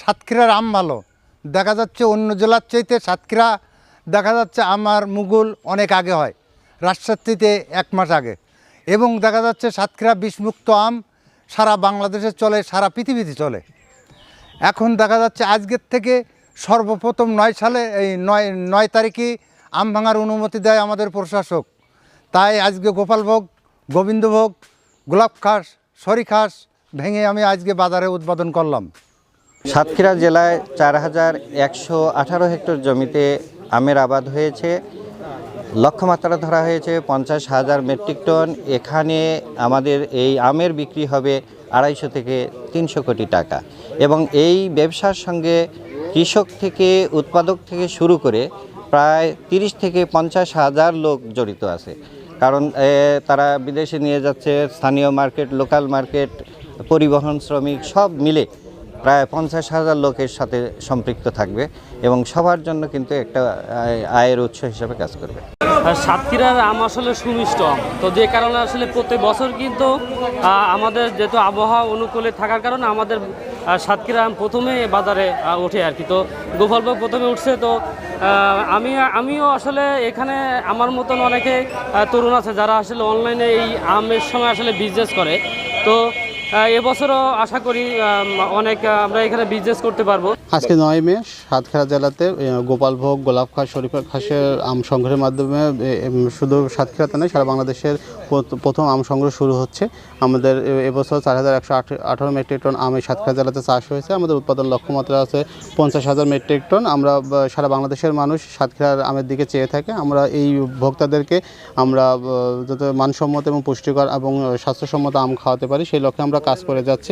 সাতক্ষীরার আম ভালো। দেখা যাচ্ছে অন্য জেলার চাইতে সাতক্ষীরা, দেখা যাচ্ছে আমার মুগুল অনেক আগে হয় রাজশাহীতে এক মাস আগে। এবং দেখা যাচ্ছে সাতক্ষীরা বিষমুক্ত আম সারা বাংলাদেশে চলে, সারা পৃথিবীতে চলে। এখন দেখা যাচ্ছে আজকের থেকে সর্বপ্রথম নয় সালে, এই নয় নয় তারিখে আম ভাঙার অনুমতি দেয় আমাদের প্রশাসক। তাই আজকে গোপালভোগ, গোবিন্দভোগ, গোলাপ খাস সরি খাস ভেঙে আমি আজকে বাজারে উৎপাদন করলাম। সাতক্ষীরা জেলায় চার হাজার একশো আঠারো হেক্টর জমিতে আমের আবাদ হয়েছে। লক্ষ্যমাত্রা ধরা হয়েছে পঞ্চাশ হাজার মেট্রিক টন। এখানে আমাদের এই আমের বিক্রি হবে আড়াইশো থেকে তিনশো কোটি টাকা। এবং এই ব্যবসার সঙ্গে কৃষক থেকে উৎপাদক থেকে শুরু করে প্রায় তিরিশ থেকে পঞ্চাশ হাজার লোক জড়িত আছে। কারণ তারা বিদেশে নিয়ে যাচ্ছে, স্থানীয় মার্কেট, লোকাল মার্কেট, পরিবহন শ্রমিক সব মিলে প্রায় পঞ্চাশ হাজার লোকের সাথে সম্পৃক্ত থাকবে এবং সবার জন্য কিন্তু একটা আয়- আয়ের উৎস হিসাবে কাজ করবে। সাতক্ষীরার আম আসলে সুমিষ্ট তো যে কারণে আসলে প্রত্যেক বছর কিন্তু আমাদের যেহেতু আবহাওয়া অনুকূলে থাকার কারণে আমাদের সাতক্ষীরা আম প্রথমে বাজারে ওঠে আর কি। তো গোপালভোগ প্রথমে উঠছে, তো আমি, আমিও আসলে এখানে আমার মতন অনেকে তরুণ আছে যারা আসলে অনলাইনে এই আমের সময় আসলে বিজনেস করে। তো এবছরও আশা করি অনেক আমরা এখানে বিজনেস করতে পারব। আজকে নয় মে, সাতক্ষীরা জেলাতে গোপালভোগ, গোলাপ খাস, শরীফ খাসের আম সংগ্রহের মাধ্যমে শুধু সাতক্ষীরাতে নয়, সারা বাংলাদেশের প্রথম আম সংগ্রহ শুরু হচ্ছে। আমাদের এবছর চার হাজার একশো আঠারো মেট্রিক টন আম এই সাতক্ষীরা জেলাতে চাষ হয়েছে। আমাদের উৎপাদন লক্ষ্যমাত্রা আছে পঞ্চাশ হাজার মেট্রিক টন। আমরা সারা বাংলাদেশের মানুষ সাতক্ষীরার আমের দিকে চেয়ে থাকে। আমরা এই ভোক্তাদেরকে আমরা যাতে মানসম্মত এবং পুষ্টিকর এবং স্বাস্থ্যসম্মত আম খাওয়াতে পারি, সেই লক্ষ্যে কাজ করে যাচ্ছি।